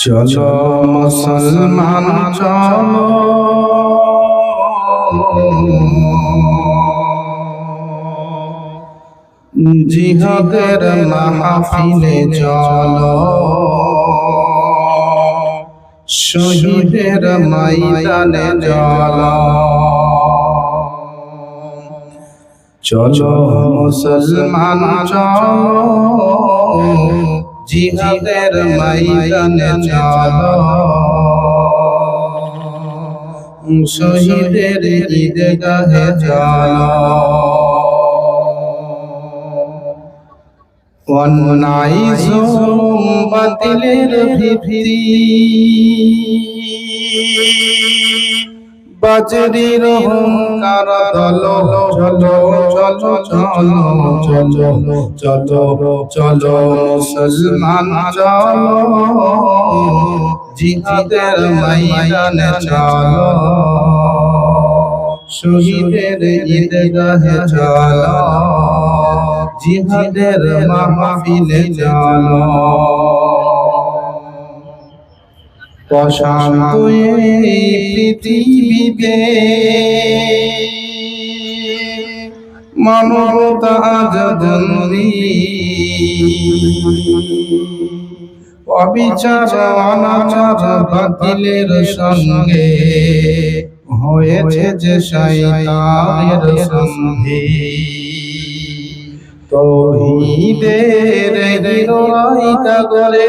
চলো মুসলমান চলো। জিহাদের মাহফিলে চলো। শহীদের ময়দানে চলো। চলো মুসলমান চলো। জিহাদের ময়দানে চলো। শহীদের ঈদগাহে চলো। অন্যায় জুলুম বাতিলের ভিত্তি। বাজরির দল, চলো চলো চলো চলো চলো চলো মুসলমান, চলো, জিহাদের ময়দানে চলো, শহীদের ঈদগাহে চলো, জিহাদের মাহফিলে চলো। এই পৃথিবীতে। মানবতা বন্দী অবিচার সঙ্গে হয়েছে যে শয়তানের সন্ধি। তৌহিদের লড়াইটা করে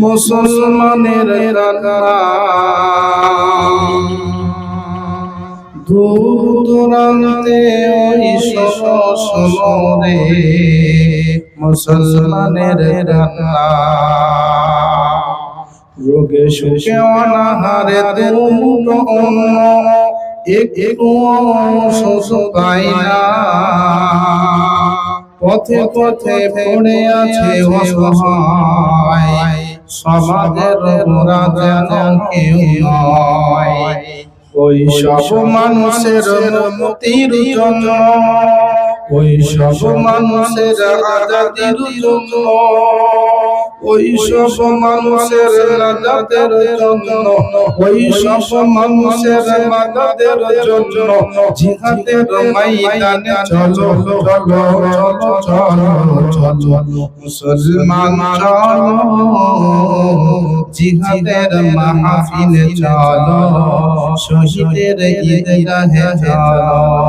মুসলমানের দূরান্তে ওই শোনো শোনো রে মুসলমানের রোগে সুখে অনাহারে দুটো অন্য পথে পথে পড়ে আছে অসহায়। সমাজের মোরা কেউ নয়। ওই সব মানুষের মুক্তির জন্য ওই সব মানুষের আজাদির জন্য ওই সব মানুষের নাজাতের জন্য ওই সব মানুষের মাদাদের জন্য জিহাদের ময়দানে চলো চলো চলো চলো চলো মুসলমান চলো জিহাদের মাহফিলে চলো শহীদের ঈদগাহে চলো